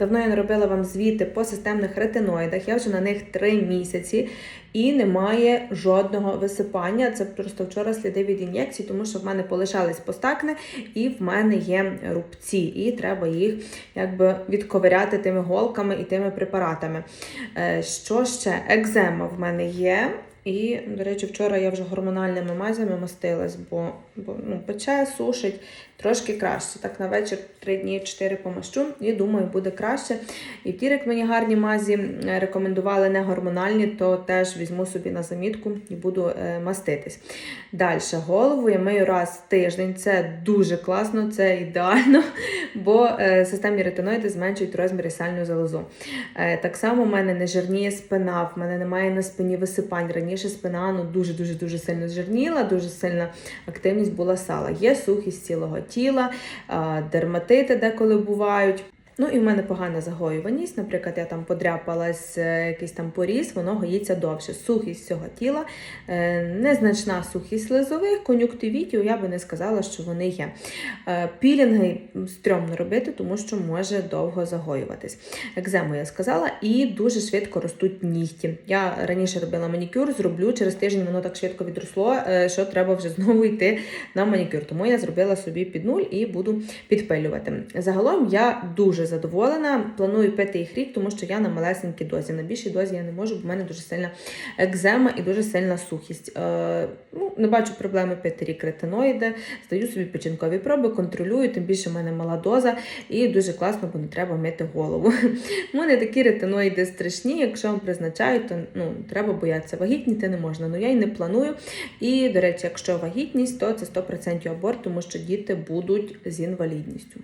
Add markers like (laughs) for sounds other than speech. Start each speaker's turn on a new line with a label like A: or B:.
A: Давно я не робила вам звіти по системних ретиноїдах. Я вже на них 3 місяці і немає жодного висипання. Це просто вчора сліди від ін'єкцій, тому що в мене полишались постакни і в мене є рубці, і треба їх якби відковиряти тими голками і тими препаратами. Е, Що ще? Екзема в мене є. І, до речі, вчора я вже гормональними мазями мастилась, бо, бо ну, пече, сушить трошки краще. Так на вечір 3 дні 4 помащу і думаю, буде краще. І тірик мені гарні мазі рекомендували не гормональні, то теж візьму собі на замітку і буду е, маститись. Далі голову я мию раз в тиждень. Це дуже класно, це ідеально, (laughs) бо е, системні ретиноїди зменшують розмір сальну залозу. Е, так само в мене не жирніє спина, в мене немає на спині висипань. Раніше спина ну, дуже-дуже дуже сильно зжирніла, дуже сильна активність була сала. Є сухість цілого тіла, дерматити деколи бувають. Ну і в мене погана загоюваність. Наприклад, я там подряпалась, е, якийсь там поріз, воно гоїться довше. Сухість всього тіла, е, незначна сухість слизових, кон'юктивітів, я би не сказала, що вони є. Е, Пілінги стрьомно робити, тому що може довго загоюватись. Екзему я сказала, і дуже швидко ростуть нігті. Я раніше робила манікюр, зроблю через тиждень воно так швидко відросло, що треба вже знову йти на манікюр. Тому я зробила собі під нуль і буду підпилювати. Загалом я дуже задоволена. Планую пити їх рік, тому що я на малесенькій дозі. На більшій дозі я не можу, бо в мене дуже сильна екзема і дуже сильна сухість. Е, ну, не бачу проблеми пити рік ретиноїди, здаю собі печінкові проби, контролюю, тим більше в мене мала доза і дуже класно, бо не треба мити голову. У мене такі ретиноїди страшні. Якщо вам призначають, то ну, треба боятися. Вагітніти не можна. Ну я й не планую. І, до речі, якщо вагітність, то це 100% аборт, тому що діти будуть з інвалідністю.